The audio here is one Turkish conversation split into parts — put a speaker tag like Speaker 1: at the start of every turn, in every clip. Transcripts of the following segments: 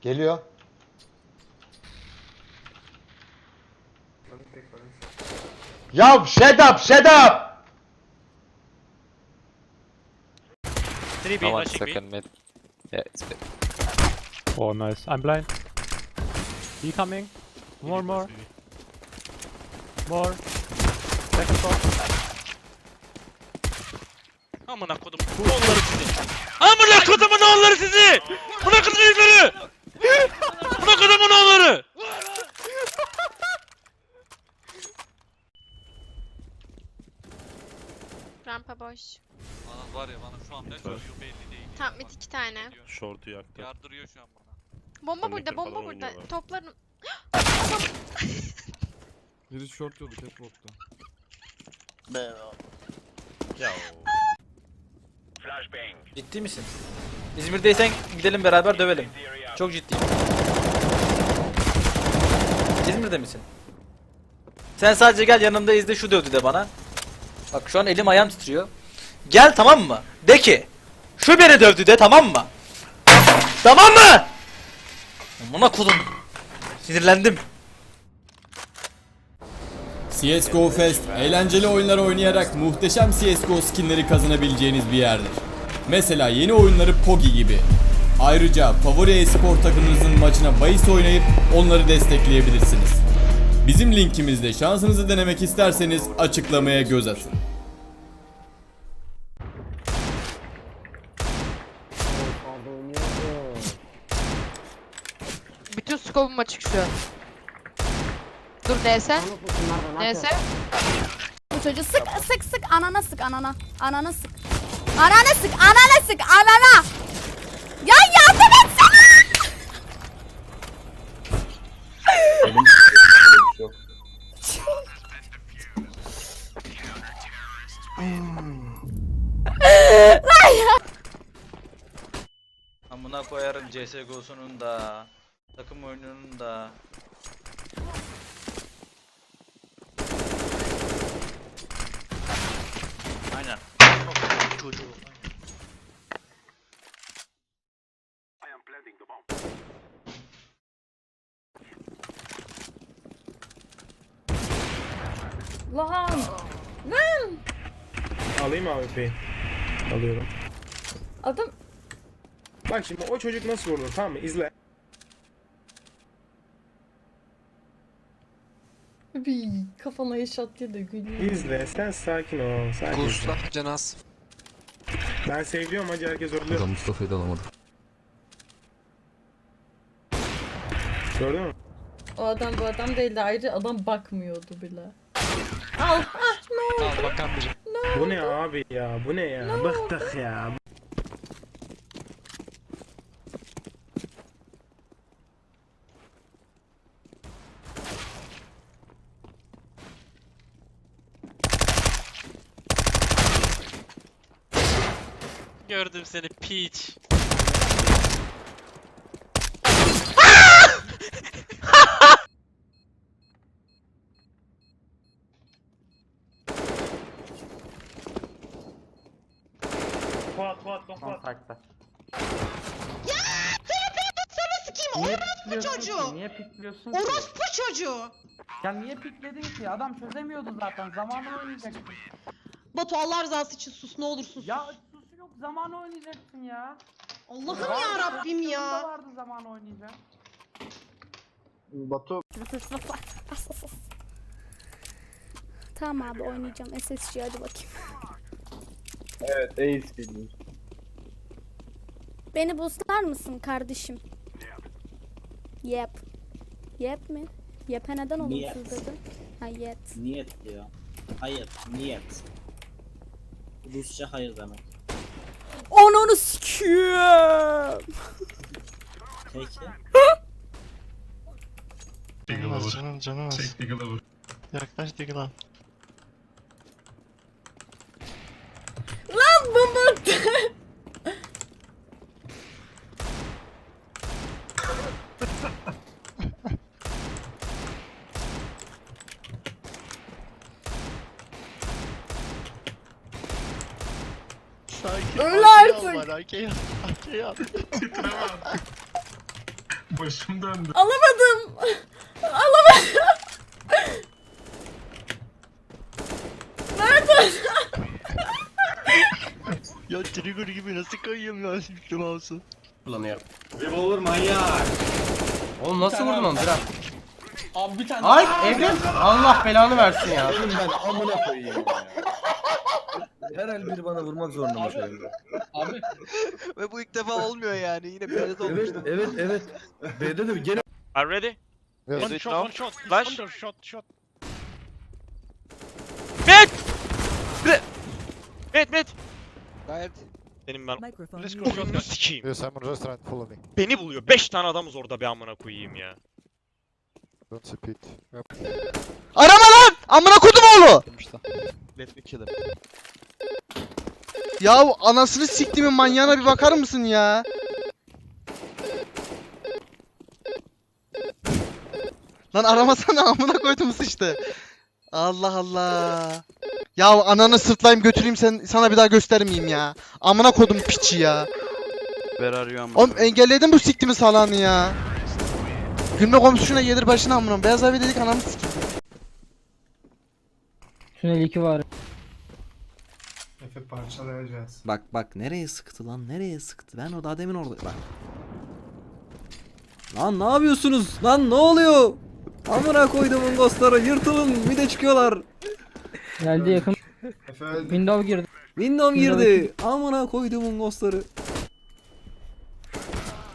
Speaker 1: Geliyor. Ya shut up, shut up.
Speaker 2: 3B
Speaker 3: No one
Speaker 2: rushing B.
Speaker 3: second mid. Yeah, it's mid.
Speaker 4: Oh, nice. I'm blind. B coming. More, more. More. Second floor.
Speaker 2: Amına kodum. Oğulları sizi. Amına kodumun oğulları sizi. Buna kodum
Speaker 5: Rampa boş.
Speaker 6: Bana var ya bana şu an ne söylüyor belli değil.
Speaker 5: Tam mid iki tane.
Speaker 7: Short'u yaktı.
Speaker 6: Yardırıyor şu an bana.
Speaker 5: Bomba
Speaker 7: Connector
Speaker 5: burada, bomba
Speaker 7: falan
Speaker 5: burada.
Speaker 7: oynuyorlar.
Speaker 5: Toplarım.
Speaker 8: Biri short diyordu catwalk'ta.
Speaker 7: Ya
Speaker 9: Ciddi misin? İzmir'deysen gidelim beraber dövelim. Çok ciddiyim. İzmir'de misin? Sen sadece gel yanımda izle şu dövdü de bana. Bak şu an elim ayağım titriyor. Gel tamam mı? De ki şu beni dövdü de tamam mı? Tamam mı? Amına kodum. Sinirlendim.
Speaker 10: CSGO Fest, eğlenceli oyunlar oynayarak muhteşem CSGO skinleri kazanabileceğiniz bir yerdir. Mesela yeni oyunları POGI gibi. Ayrıca favori e-spor takımınızın maçına bahis oynayıp onları destekleyebilirsiniz. Bizim linkimizde şansınızı denemek isterseniz açıklamaya göz atın.
Speaker 11: Bütün skopum açık şu an. Dur DS. DS.
Speaker 5: Bu çocuğu sık sık sık anana sık anana. Anana sık. Anana sık anana sık anana. Ya yardım etsene.
Speaker 9: Amına koyarım CSGO'sunun da. Takım oyununun da. Aynen.
Speaker 2: Çocuğu.
Speaker 5: Lan.
Speaker 8: Alayım mı AWP'yi? Alıyorum.
Speaker 5: Adam
Speaker 8: Bak şimdi o çocuk nasıl vurdu tamam mı? İzle.
Speaker 11: Bir kafana headshot diye de gülüyor.
Speaker 8: İzle. Sen sakin ol. Sakin.
Speaker 3: Ghost'la Canaz.
Speaker 8: Ben seviyorum hacı herkes zorluyor.
Speaker 10: Mustafa'yı da alamadım.
Speaker 8: Gördün mü?
Speaker 11: O adam bu adam değildi. Ayrıca adam bakmıyordu bile. Al. Ah ne oldu?
Speaker 2: Al bakan biri.
Speaker 8: Bu ne abi ya? Bu ne ya? Bıktık ya.
Speaker 2: Gördüm seni piç.
Speaker 12: Niye pikliyorsun Niye pikliyorsun Orospu çocuğu. Ya niye pikledin ki? Adam çözemiyordu zaten. Zamanı oynayacaksın.
Speaker 5: Batu Allah rızası için sus ne olur sus.
Speaker 12: Ya yok. Zamanı oynayacaksın ya.
Speaker 5: Allah'ım ya Rabbim
Speaker 12: Yanında
Speaker 5: ya.
Speaker 12: vardı zaman oynayacak.
Speaker 5: Tamam abi oynayacağım. SSG hadi bakayım.
Speaker 8: Evet, ace
Speaker 5: Beni boostlar mısın kardeşim? Yep. Yep mi? Yep'e neden olumsuz dedin? Ha yet.
Speaker 12: Niyet diyor. Hayır, niyet. Rusça hayır demek.
Speaker 5: Ananı sikiyim.
Speaker 12: Peki.
Speaker 2: Canım canım canım. Yaklaş Diggle'a.
Speaker 11: Lan bunu.
Speaker 2: Sakin.
Speaker 11: Öl
Speaker 2: AK'yi
Speaker 11: artık.
Speaker 8: Başım döndü.
Speaker 11: Alamadım. Alamadım. Nerede?
Speaker 3: Ya trigger gibi nasıl kayıyorum ya şimdi mouse'u?
Speaker 8: Revolver manyak.
Speaker 1: Oğlum nasıl vurdun onu Diren?
Speaker 12: Abi bir tane
Speaker 1: Ay Evrim Allah belanı versin ya.
Speaker 8: ben amına koyayım ya.
Speaker 3: Her el biri bana vurmak zorunda mı söylüyor?
Speaker 12: Abi
Speaker 3: Ve bu ilk defa olmuyor yani yine B'de olmuştu. Evet evet evet. B'de de gene
Speaker 2: Are ready?
Speaker 3: One shot, one
Speaker 2: shot. Flash.
Speaker 12: shot shot.
Speaker 2: Met! Met met!
Speaker 3: gayet
Speaker 2: Benim ben
Speaker 3: Let's go.
Speaker 2: Şunu sikeyim.
Speaker 4: Yes, I'm just trying to follow me.
Speaker 2: Beni buluyor. 5 tane adamız orada bir amına koyayım ya.
Speaker 4: Don't pit.
Speaker 1: Arama lan! Amına kodum oğlu!
Speaker 3: let me kill him.
Speaker 1: Ya anasını siktimin manyağına bir bakar mısın ya? Lan aramasana amına koydum işte. Allah Allah. Ya ananı sırtlayayım götüreyim sen sana bir daha göstermeyeyim ya. Amına kodum piçi ya.
Speaker 3: Where are you
Speaker 1: Oğlum engelledin bu siktimin salağını ya. Gülme komşuna yedir başına amına. Beyaz abi dedik anamı sikeyim.
Speaker 12: Tünel 2 var.
Speaker 8: Efe parçalayacağız.
Speaker 3: Bak bak nereye sıktı lan nereye sıktı ben o daha demin orada bak. Lan ne yapıyorsunuz lan ne oluyor? Amına koyduğumun ghostları yırtılın bir de çıkıyorlar.
Speaker 12: Geldi yakın.
Speaker 8: Efe öldü.
Speaker 12: Window girdi.
Speaker 3: Windows girdi. Amına koyduğumun ghostları.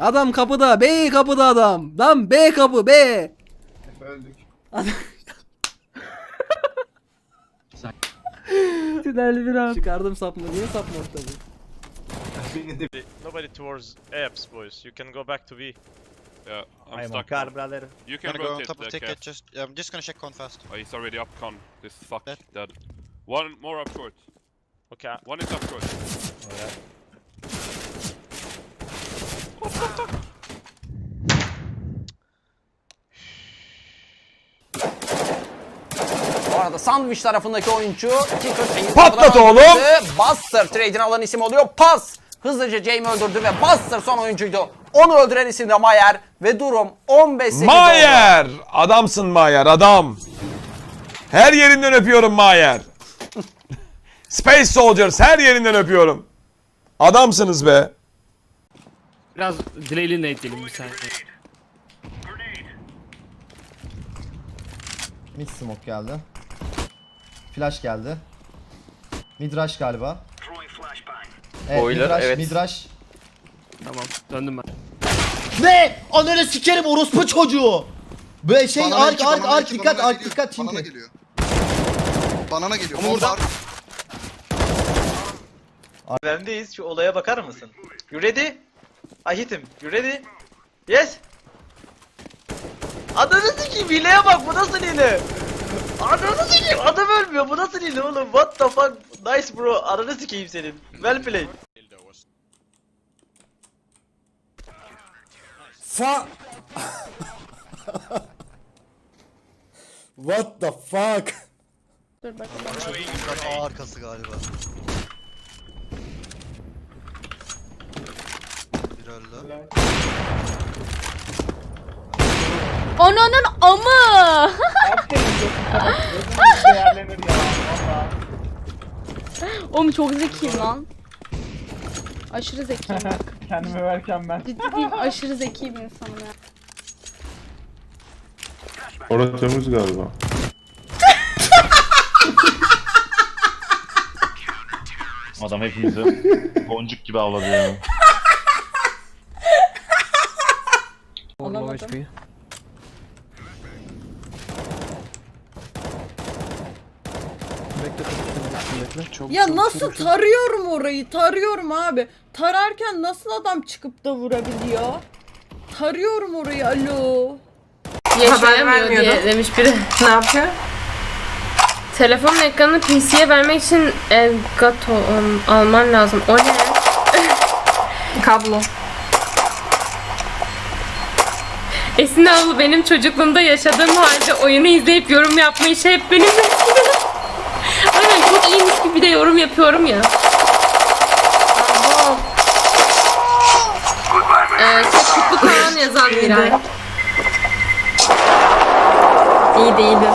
Speaker 3: Adam kapıda. B kapıda adam. Lan B kapı B.
Speaker 8: Efe öldük.
Speaker 12: Tünel bir abi.
Speaker 3: Çıkardım sapını. Niye sapma tabii?
Speaker 2: Nobody towards apps boys. You can go back to B.
Speaker 7: Yeah, I'm,
Speaker 1: I'm
Speaker 7: stuck.
Speaker 1: car brother.
Speaker 7: You can rotate the cat.
Speaker 3: just I'm just gonna check con fast.
Speaker 7: Oh, he's already up con. This fuck dead. One more up short.
Speaker 2: Okay.
Speaker 7: One is up short.
Speaker 1: Bu oh, arada Sandwich tarafındaki oyuncu Kicker
Speaker 9: Patlat oğlum!
Speaker 1: Buster trade'ini alan isim oluyor. Pas! Hızlıca Jamie öldürdü ve Buster son oyuncuydu. Onu öldüren isim de Mayer ve durum 15 8 oldu.
Speaker 13: Mayer! Adamsın Mayer, adam. Her yerinden öpüyorum Mayer. Space Soldiers her yerinden öpüyorum. Adamsınız be.
Speaker 12: Biraz delay'li ne edelim bir saniye.
Speaker 1: Mid smoke geldi. Flash geldi. Midrash galiba. Evet,
Speaker 9: Boiler,
Speaker 1: midrash,
Speaker 9: evet.
Speaker 1: midrash.
Speaker 12: Tamam döndüm ben.
Speaker 1: Ne? Ananı sikerim orospu çocuğu. Böyle şey
Speaker 3: Banana
Speaker 1: ark
Speaker 3: iki,
Speaker 1: ark
Speaker 3: banana
Speaker 1: ark
Speaker 3: iki,
Speaker 1: dikkat
Speaker 3: banana
Speaker 1: ark
Speaker 3: geliyor.
Speaker 1: dikkat
Speaker 3: Banana
Speaker 1: çünkü.
Speaker 3: geliyor. Banana geliyor.
Speaker 1: Ama burada-.
Speaker 9: Bendeyiz. Şu olaya bakar mısın? You ready? I hit him. You ready? Yes. Adamı sikeyim hileye bak bu nasıl hile? Adamı sikeyim adam ölmüyor bu nasıl hile oğlum what the fuck nice bro adamı sikeyim senin well played
Speaker 10: Fa... What the fuck?
Speaker 5: Dur bakalım.
Speaker 3: A arkası galiba. Bir öldü.
Speaker 5: Ananın amı. Oğlum çok zekiyim lan. Aşırı zekiyim.
Speaker 12: Kendime verken ben.
Speaker 5: Ciddi değilim aşırı zeki bir insanım ya.
Speaker 8: Orası temiz galiba.
Speaker 7: Adam hepimizi boncuk gibi avladı ya.
Speaker 5: Alamadım. Ya nasıl tarıyorum orayı? Tarıyorum abi. Tararken nasıl adam çıkıp da vurabiliyor? Tarıyorum orayı alo.
Speaker 11: Yaşayamıyor diye demiş biri. ne yapıyor? Telefonun ekranını PC'ye vermek için Elgato um, alman lazım. O ne? Kablo. Esin abla benim çocukluğumda yaşadığım halde oyunu izleyip yorum yapmayı şey hep benim Aynen çok iyiymiş gibi bir de yorum yapıyorum ya. Ee, şey, Kutlu Kağan yazan
Speaker 14: Miray. İyi değildi.